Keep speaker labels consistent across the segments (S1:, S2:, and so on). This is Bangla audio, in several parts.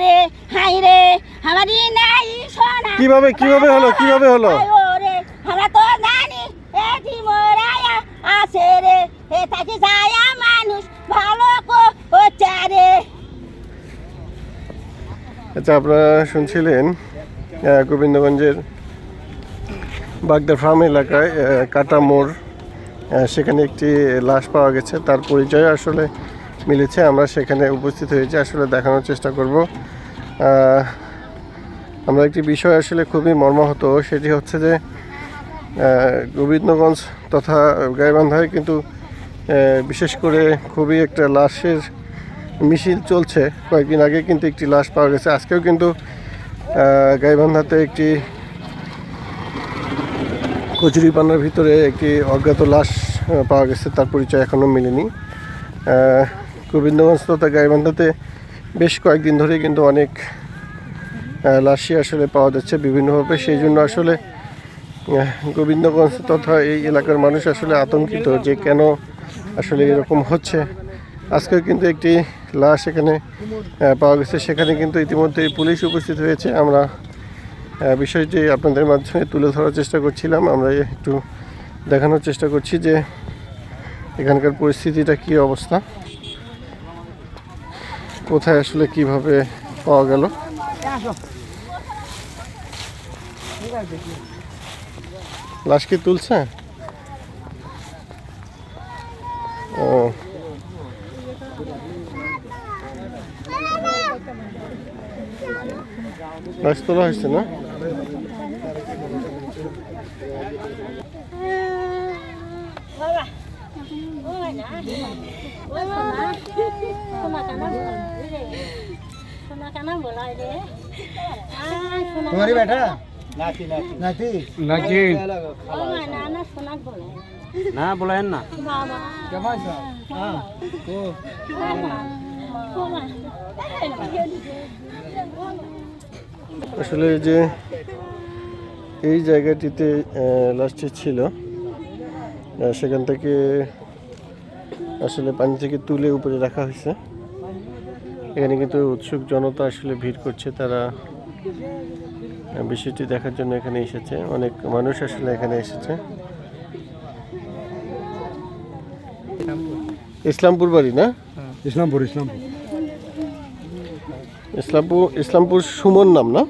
S1: রে হাই রে নাই
S2: কীভাবে কীভাবে হলো কীভাবে হলো
S1: রে আমরা তো জানি আছে রে থাকি মানুষ ভালো
S2: আচ্ছা আপনারা শুনছিলেন গোবিন্দগঞ্জের বাগদা ফার্ম এলাকায় কাটা মোড় সেখানে একটি লাশ পাওয়া গেছে। তার পরিচয় আসলে মিলেছে। আমরা সেখানে উপস্থিত হয়েছি। আসলে দেখানোর চেষ্টা করব। আমরা একটি বিষয় আসলে খুবই মর্মাহত। সেটি হচ্ছে যে গোবিন্দগঞ্জ তথা গাইবান্ধায় কিন্তু বিশেষ করে খুবই একটা লাশের মিছিল চলছে। কয়েকদিন আগে কিন্তু একটি লাশ পাওয়া গেছে। আজকেও কিন্তু গাইবান্ধাতে একটি কচুরিপানার ভিতরে একটি অজ্ঞাত লাশ পাওয়া গেছে। তার পরিচয় এখনও মেলেনি। গোবিন্দগঞ্জ তথা গাইবান্ধাতে বেশ কয়েকদিন ধরে কিন্তু অনেক লাশই আসলে পাওয়া যাচ্ছে বিভিন্নভাবে। সেই জন্য আসলে গোবিন্দগঞ্জ তথা এই এলাকার মানুষ আসলে আতঙ্কিত যে কেন আসলে এরকম হচ্ছে। আজকে কিন্তু একটি লাশ এখানে পাওয়া গেছে। সেখানে কিন্তু ইতিমধ্যে পুলিশ উপস্থিত হয়েছে। আমরা বিষয়টি আপনাদের মাধ্যমে তুলে ধরার চেষ্টা করছিলাম। আমরা একটু দেখানোর চেষ্টা করছি যে এখানকার পরিস্থিতিটা কী অবস্থা। কোথায় আসলে কীভাবে পাওয়া গেল। লাশ কি তুলছে? ও। লাশ তোলা হয়েছে না?
S3: তোমারই বেটা?
S4: নাতি
S1: নাতি। না
S4: বলেন না।
S1: হ্যাঁ।
S2: আসলে যে এই জায়গাটিতে লাস্টে ছিল সেখান থেকে আসলে পানি থেকে তুলে উপরে রাখা হয়েছে। এখানে কিন্তু উৎসুক জনতা আসলে ভিড় করছে তারা বিষয়টি দেখার জন্য এখানে এসেছে। অনেক মানুষ আসলে এখানে এসেছে। ইসলামপুর বাড়ি না?
S4: ইসলামপুর ইসলামপুর।
S2: ইসলামপুর ইসলামপুর সুমন নাম না?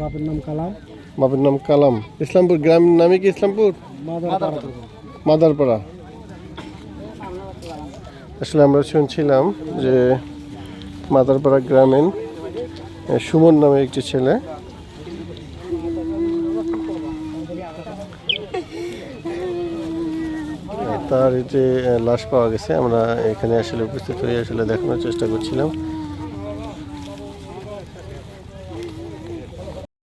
S4: বাপের নাম কালাম।
S2: বাপের নাম কালাম। ইসলামপুর গ্রাম নামে কি ইসলামপুর? মাদারপাড়া। আসলে আমরা শুনছিলাম যে মাদারপাড়া গ্রামীণ সুমন নামে একটি ছেলে। তার যে লাশ পাওয়া গেছে, আমরা এখানে আসলে উপস্থিত হয়ে আসলে দেখানোর চেষ্টা করছিলাম।